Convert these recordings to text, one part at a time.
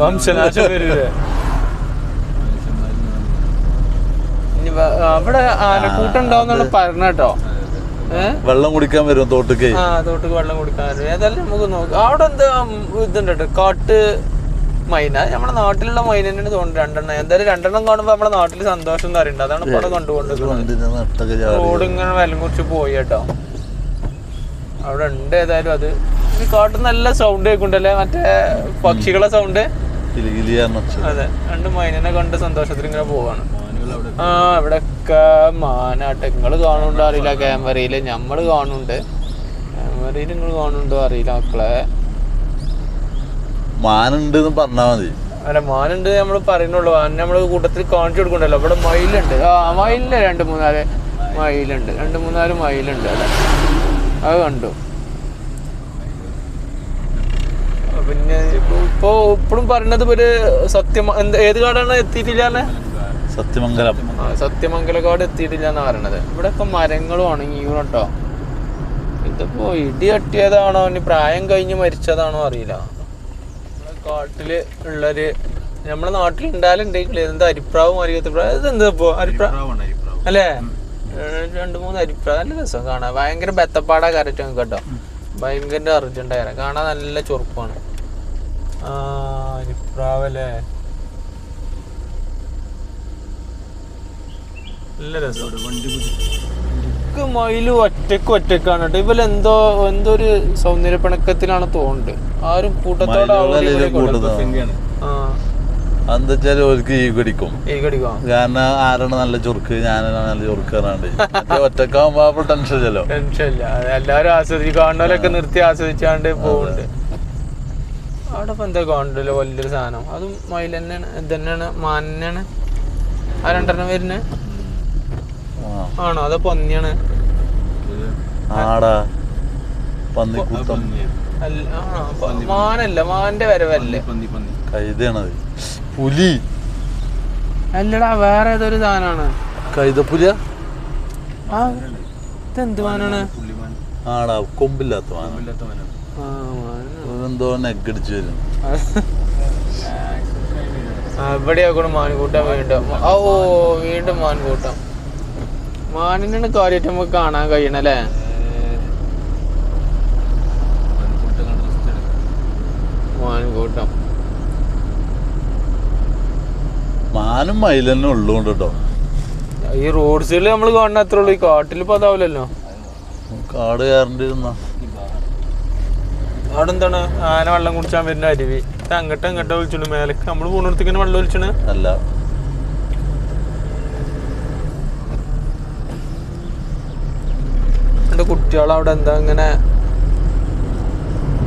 വംശനാശം വരൂലേ? അവിടെ ആനക്കൂട്ടം ഉണ്ടാവുന്നാണ് പറഞ്ഞ കേട്ടോ. വെള്ളം കുടിക്കാൻ വരും തോട്ടക്ക്. ആ തോട്ട് വെള്ളം കുടിക്കാൻ വരും. ഏതായാലും നമുക്ക് നോക്കാം. അവിടെ എന്താ ഇതുണ്ട് കേട്ടോ. കാട്ട് മൈന നമ്മുടെ നാട്ടിലുള്ള മൈന തന്നെയാണ് തോന്നുന്നത്. രണ്ടെണ്ണം. എന്തായാലും രണ്ടെണ്ണം കാണുമ്പോ നമ്മുടെ നാട്ടിൽ സന്തോഷം എന്ന് പറയുന്നുണ്ട്. അതാണ് ഇവിടെ കണ്ടുകൊണ്ടിരിക്കുന്നത്. റോഡ് ഇങ്ങനെ വിലം കുറിച്ച് പോയി കേട്ടോ. അവിടെ ഉണ്ട് ഏതായാലും അത്. കാട്ടിൽ നല്ല സൗണ്ട് കേൾക്കുണ്ടല്ലേ മറ്റേ പക്ഷികളെ സൗണ്ട് അതെ രണ്ട് മൈനിനെ കണ്ട് സന്തോഷത്തിൽ ഇങ്ങനെ പോവാണ്. ആ ഇവിടെയൊക്കെ മാനാട്ട് നിങ്ങൾ കാണുന്നുണ്ടോ. അറിയില്ല ക്യാമറയിൽ ഞമ്മൾ കാണുന്നുണ്ട്. ക്യാമറയിൽ നിങ്ങൾ കാണുന്നുണ്ടോ? അറിയില്ല മക്കളെ. മാനുണ്ട് എന്ന് പറഞ്ഞാ മതി. അല്ല മാനുണ്ട് നമ്മൾ പറയുന്നുള്ളൂ. മാൻ നമ്മൾ കൂട്ടത്തിൽ കാണിച്ചു കൊടുക്കണ്ടല്ലോ ഇവിടെ മയിലുണ്ട്. ആ മയിലില്ല? രണ്ട് മൂന്നാൽ മയിലുണ്ട്. രണ്ട് മൂന്നാൽ മയിലുണ്ട്. അല്ലേ അത് കണ്ടു ആ, പിന്നെ ഇപ്പൊ ഇപ്പോഴും പറയണത് ഒരു സത്യം എന്ത് ഏത് കാടാണ് എത്തിയിട്ടില്ല സത്യമംഗലം. സത്യമംഗല കാട് എത്തിയിട്ടില്ല എന്നാ പറയണത്. ഇവിടെ ഒക്കെ മരങ്ങളും ഉണങ്ങിയും കേട്ടോ ഇതിപ്പോ ഇടി തട്ടിയതാണോ ഇനി പ്രായം കഴിഞ്ഞ് മരിച്ചതാണോ അറിയില്ല. നമ്മളെ കാട്ടിൽ ഉള്ളൊരു നമ്മളെ നാട്ടിൽ ഉണ്ടാലുണ്ടെങ്കിൽ എന്താ അരിപ്രാവ് മരികത്തിപ്രാവ് ഇതെന്താ ഇപ്പോ അരിപ്രാവ്. അല്ലേ? രണ്ട് മൂന്ന് അരിപ്രാവ് നല്ല രസം കാണാൻ. ഭയങ്കര ബെത്തപ്പാടാ കരറ്റം കേട്ടോ. ഭയങ്കര അർജന്റായ കാണാൻ നല്ല ചൊറുപ്പാണ്. ആ അരിപ്രാവല്ലേ നല്ല രസം. വണ്ടി ഒക്കെ മയിൽ ഒറ്റയ്ക്ക് ഒറ്റക്കാണ് കേട്ടോ. ഇവൽ എന്തോ എന്തൊരു ഒരു സൗന്ദര്യ പിണക്കത്തിലാണ് തോന്നുന്നുണ്ട്. ആരും കൂട്ടത്തോടെ മയിലുകളല്ലേ അവിടെ ഇവിടെ കൂട്ടത്തോ? കൊണ്ടുവന്നു. സിംഗിയാണ് ആ. എന്താ ഓർക്ക് ഈ കടിക്കും. ഈ കടിക്കാം? കാരണം ആരാണ് നല്ല ചുർക്ക് ഞാനാണ് നല്ല ചുറുക്ക് പറഞ്ഞാണ്ട്. മറ്റേ ഒറ്റക്കാവുമ്പോ ടെൻഷൻ ഇല്ലല്ലോ. ടെൻഷൻ ഇല്ല. എല്ലാരും എല്ലാവരും ആസ്വദിച്ച് കാണുന്നവരൊക്കെ നിർത്തി ആസ്വദിച്ചാണ്ട് പോകുന്നുണ്ട് അവിടെ ഇപ്പൊ എന്താ കാണണ്ടല്ലോ വലിയൊരു സാധനം? അതും മയിൽ തന്നെയാണ് ഇത് തന്നെയാണ് മാനാണ് ആ രണ്ടെണ്ണം വരുന്നത് ആണോ? അതോ പന്നിയാണ്? ആടാ. പന്നിക്കൂട്ടം അല്ല ആ പ- മാനല്ല മാന്റെ വരവല്ലേ? പന്നി പന്നി കൈതയാണത്. പുലി. അല്ലടാ വേറെ ഏതൊരു സാധനമാണ് കൈതപ്പുലിയ? ആ ഇതെന്ത് മാനാണ്? ആടാ കൊമ്പില്ലാത്ത മാനാണ്. ആ എന്തോ നെഗടിച്ചു വരും ഇവിടെയാ കൂടെ വീണ്ടും. ഓ വീണ്ടും മാൻകൂട്ടം. മാനിനാണ് കാര്യമായിട്ട് നമുക്ക് കാണാൻ കഴിയണല്ലേ മാൻകൂട്ടം. മാനും മയിലെന്നെ ഉള്ളൂണ്ട് കേട്ടോ ഈ റോഡ് സൈഡിൽ നമ്മൾ കാണുന്ന അത്രേ ഉള്ളു. ഈ കാട്ടിൽ ഇപ്പൊ അതാവില്ലല്ലോ. കാട് കയറേണ്ടിരുന്ന അവിടെ എന്താണ് ആന വെള്ളം കുടിച്ചാൻ വരുന്ന അരുവി. ഇത് അങ്ങോട്ടും അങ്ങോട്ടും മേലെ മേലേക്ക് നമ്മൾ പോണിടത്തേക്ക് വെള്ളം ഒഴിച്ചു അല്ല. കുട്ടികൾ അവിടെ എന്താ ഇങ്ങനെ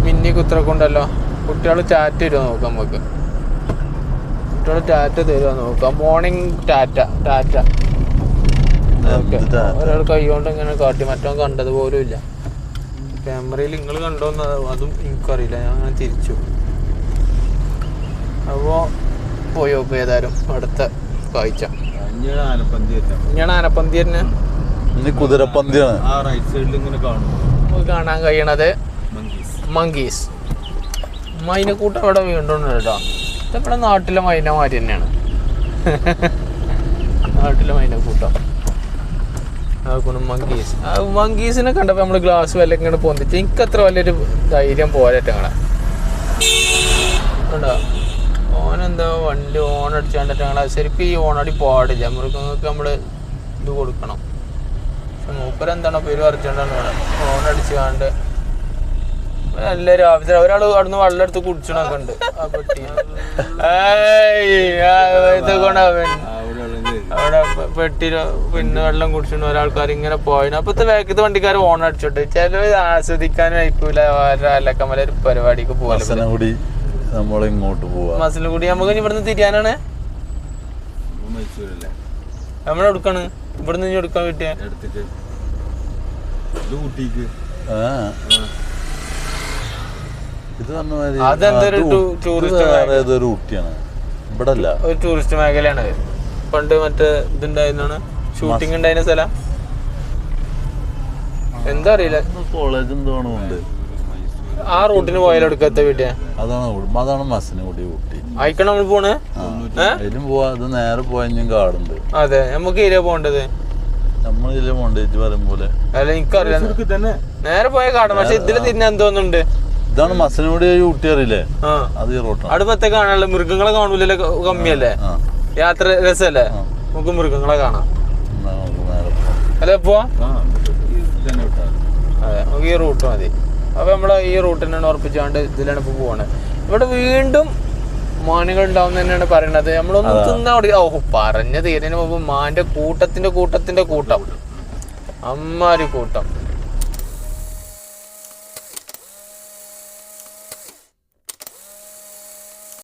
മിന്നി കുത്തിറക്കൊണ്ടല്ലോ കുട്ടികൾ ചാറ്റ് തരുമോ നോക്കാം നമുക്ക് കുട്ടികൾ ടാറ്റ തരുമോ നോക്കാം. Morning tata tata. ഓക്കെ. ഒരാൾ കൈ കൊണ്ട് ഇങ്ങനെ കാട്ടി. മറ്റോ കണ്ടത് പോലും ഇല്ല. ക്യാമറയിൽ നിങ്ങൾ കണ്ടോന്ന് അതും എനിക്കറിയില്ല. ഞാൻ അങ്ങനെ തിരിച്ചു. അപ്പോൾ പോയി നോക്കും ഏതായാലും അടുത്ത കാഴ്ച. ഞാൻ ആനപ്പന്തി തന്നെ ഇനി കുതിരപ്പന്തിയാണ്. ആ റൈറ്റ് സൈഡിൽ ഇങ്ങനെ കാണും. നമുക്ക് കാണാൻ കഴിയണത് മങ്കീസ് മൈന കൂട്ടം അവിടെ വീണ്ടും കേട്ടോ. ഇത് നമ്മുടെ നാട്ടിലെ മൈനമാര് തന്നെയാണ്. നാട്ടിലെ മൈന മൈനക്കൂട്ടം. ആക്കണം മങ്കീസ് മങ്കീസിനെ കണ്ടപ്പോൾ നമ്മൾ ഗ്ലാസ് വല്ല ഇങ്ങനെ പോന്നിട്ട് എനിക്ക് അത്ര വലിയൊരു ധൈര്യം പോരട്ടെ ഞങ്ങളെ കണ്ടോ? ഓനെന്താ വണ്ടി ഓൺ അടിച്ചാണ്ടിട്ട് ഞങ്ങളെ ശരിക്കും ഈ ഓണടി പാടില്ല. മൃഗങ്ങൾക്ക് നമ്മൾ ഇത് കൊടുക്കണം. പക്ഷെ മൂപ്പരെന്താണോ പേര് പറിച്ചോണ്ടാണ് ഓൺ അടിച്ച് കണ്ട് നല്ല രാവിലെ ഒരാൾ അവിടുന്ന് വെള്ളം എടുത്ത് കുടിച്ചണൊക്കെ ഉണ്ട്. ആ പെട്ടി. ഏയ്, കൊണ്ട് അവിടെ പെട്ടി പെട്ടിയിൽ പിന്നെ വെള്ളം കുടിച്ചിട്ട് ഒരാൾക്കാർ ഇങ്ങനെ പോയിന്. അപ്പത്തെ വേഗത്ത് വണ്ടിക്കാർ ഓൺ അടിച്ചോട്ടെ. ചില ആസ്വദിക്കാൻ അയക്കൂല അല്ലക്കമല ഒരു പരിപാടിക്ക് പോകാൻ കൂടി നമ്മൾ ഇങ്ങോട്ട് പോവാ. മസിൽ കൂടി നമുക്ക് ഇവിടുന്ന് തിരിയാനാണ്? നമ്മൾ എടുക്കാണ് ഇവിടുന്ന് ഇനി എടുക്കാൻ പറ്റിയ? എടുത്തിട്ട്. ഇത് ഊട്ടിക്ക്. ആ. ഇത് പറഞ്ഞ മാതിരി അതെന്തൊരു ടൂറിസ്റ്റ് വേറെ ഏതൊരു ഊട്ടിയാണ്. ഇവിടെ അല്ല ഒരു ടൂറിസ്റ്റ് മേഖലയാണ്. പണ്ട് മറ്റേ ഇതുണ്ടായിരുന്നാണ്? ഷൂട്ടിംഗ് ഉണ്ടായിരുന്ന സ്ഥലം? എന്താ അറിയില്ല. കോളേജ് എന്തോണം ഉണ്ട് ആ റൂട്ടിന് പോയാലും എടുക്കാത്ത വീട്ടിയാ? അതാണ് ഉൾ- അതാണ് മസിന് കൂടി ഊട്ടി അയക്കണം നമ്മൾ പോണ്? അതിലും പോവാ. അത് നേരെ പോയഞ്ഞും കാടുണ്ട്. അതെ നമുക്ക് ഏരിയ പോണ്ടത് നമ്മൾ ഇതിലെ മോണ്ടേജ് പറയും പോലെ. അല്ല എനിക്കറിയാം നേരെ പോയ കാട് പക്ഷെ ഇതിൽ തിരിഞ്ഞ എന്തോന്നുണ്ട് ഇതാണ് മസിനോട് ഊട്ടി അറിയില്ലേ? ആ. അത് ഈ റൂട്ടാണ് അടുപ്പത്തെ കാണാനുള്ള മൃഗങ്ങളെ കാണൂലല്ലേ കമ്മിയല്ലേ? യാത്ര രസല്ലേ. നമുക്ക് മൃഗങ്ങളെ കാണാം. പോവാം. അല്ലെ പോ ആ ഇത് തന്നെ വിട്ടാൽ അതെ നമുക്ക് ഈ റൂട്ട് മതി. അപ്പൊ നമ്മൾ ഈ റൂട്ടിനാണ് ഉറപ്പിച്ചാണ്ട് ഇതിലാണ് ഇപ്പൊ പോവാണ്. ഇവിടെ വീണ്ടും മാനുകൾ ഉണ്ടാവും തന്നെയാണ് പറയണത്. നമ്മളൊന്നും തിന്നാ ഓ പറഞ്ഞ തീരുന്നതിന് മുമ്പ് മാന്റെ കൂട്ടത്തിന്റെ കൂട്ടത്തിന്റെ കൂട്ടം. അമ്മാരി കൂട്ടം.